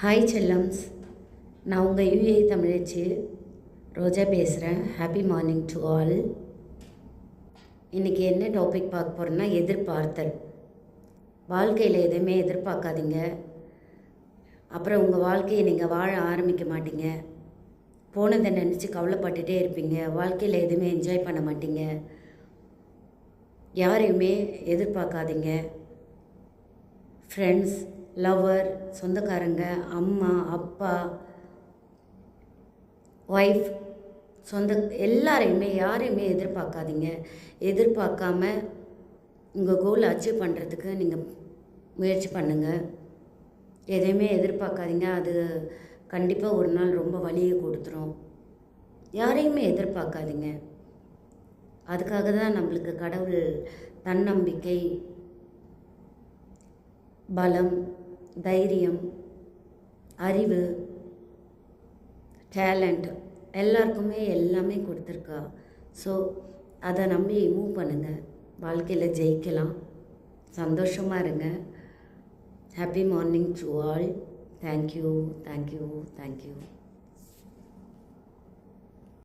Hi செல்லம்ஸ் நான் உங்கள் UA தமிழச்சி. ரோஜா பேசுகிறேன் ஹாப்பி மார்னிங் டு ஆல் இன்றைக்கி என்ன டாபிக் பார்க்க போகிறோன்னா எதிர்பார்த்தல். வாழ்க்கையில் எதுவுமே எதிர்பார்க்காதீங்க. அப்புறம் உங்கள் வாழ்க்கையை நீங்கள் வாழ ஆரம்பிக்க மாட்டீங்க. போனதை நினச்சி கவலைப்பட்டுட்டே இருப்பீங்க. வாழ்க்கையில் எதுவுமே என்ஜாய் பண்ண மாட்டீங்க. யாரையுமே எதிர்பார்க்காதீங்க. ஃப்ரெண்ட்ஸ் லவர் சொந்தக்காரங்க அம்மா அப்பா ஒய்ஃப் சொந்த எல்லாரையுமே யாரையுமே எதிர்பார்க்காதீங்க. எதிர்பார்க்காம உங்கள் கோலை அச்சீவ் பண்ணுறதுக்கு நீங்கள் முயற்சி பண்ணுங்கள் எதையுமே எதிர்பார்க்காதீங்க. அது கண்டிப்பாக ஒரு நாள் ரொம்ப வலியை கொடுத்துரும். யாரையுமே எதிர்பார்க்காதீங்க. அதுக்காக தான் நம்மளுக்கு கடவுள் தன்னம்பிக்கை பலம் தைரியம் அறிவு டேலண்ட் எல்லாருக்குமே எல்லாமே கொடுத்துருக்கா. ஸோ அதை நம்பி மூவ் பண்ணுங்கள் வாழ்க்கையில் ஜெயிக்கலாம். சந்தோஷமாக இருங்க. Happy morning to all thank you thank you thank you